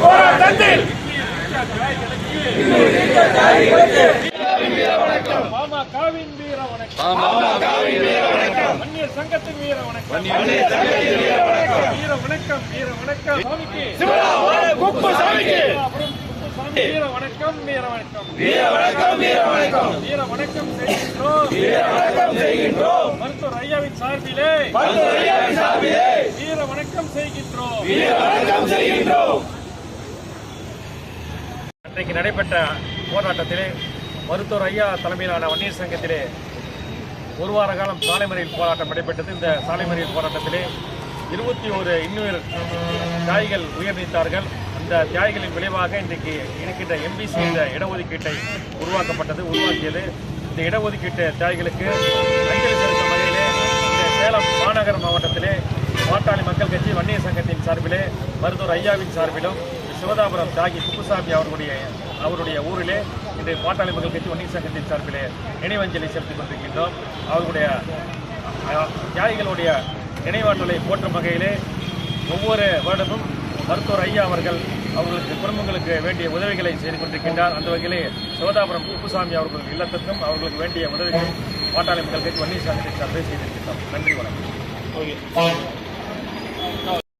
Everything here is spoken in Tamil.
போராட்டத்தில் பாமகவின் வீர வணக்கம். வன்னியர் சங்கத்தின் வீர வணக்கம் வீர வணக்கம் வீர வணக்கம் சாமிக்கு வீர வணக்கம் வீர வணக்கம் வீர வணக்கம் வீர வணக்கம் வீர வணக்கம் செய்கின்றோம். வீர வணக்கம் செய்கின்றோம். மருத்துவர் ஐயாவின் சார்பிலே மருத்துவர் ஐயாவின் சார்பிலே வீர வணக்கம் செய்கின்றோம். வீர வணக்கம் செய்கின்றோம். அன்றைக்கு நடைபெற்ற போராட்டத்திலே மருத்துவர் ஐயா தலைமையிலான வன்னியர் சங்கத்திலே ஒரு வார காலம் சாலை மறியல் போராட்டம் நடைபெற்றது. இந்த சாலை மறியல் போராட்டத்திலே இருபத்தி ஒரு இன்னுயிர் தியாகிகள் உயிர் நீத்தார்கள். இந்த தியாகிகளின் விளைவாக இன்றைக்கு இருக்கின்ற எம்பிசி இந்த இடஒதுக்கீட்டை உருவாக்கப்பட்டது உருவாக்கியது. இந்த இடஒதுக்கீட்டு தியாகிகளுக்கு அஞ்சலி செலுத்தும் வகையிலே இந்த சேலம் மாநகர மாவட்டத்திலே பாட்டாளி மக்கள் கட்சி வன்னிய சங்கத்தின் சார்பிலே மருத்துவர் ஐயாவின் சார்பிலும் சிவதாபுரம் தியாகி குப்புசாமி அவர்களுடைய அவருடைய ஊரிலே இன்று பாட்டாளி மக்கள் கட்சி வன்னிய சங்கத்தின் சார்பிலே நினைவஞ்சலி செலுத்திக் கொண்டிருக்கின்றோம். அவர்களுடைய தியாகிகளுடைய நினைவாற்றலை போற்றும் வகையிலே ஒவ்வொரு வருடமும் மருத்துவர் ஐயா அவர்கள் அவர்களுக்கு குடும்பங்களுக்கு வேண்டிய உதவிகளை செய்து கொண்டிருக்கின்றார். அந்த வகையிலே சிவதாபுரம் குப்புசாமி அவர்கள் இல்லத்திற்கும் அவர்களுக்கு வேண்டிய உதவிகள் பாட்டாளி மக்கள் கட்சி வன்னியர் சங்கத்தின் நன்றி வணக்கம்.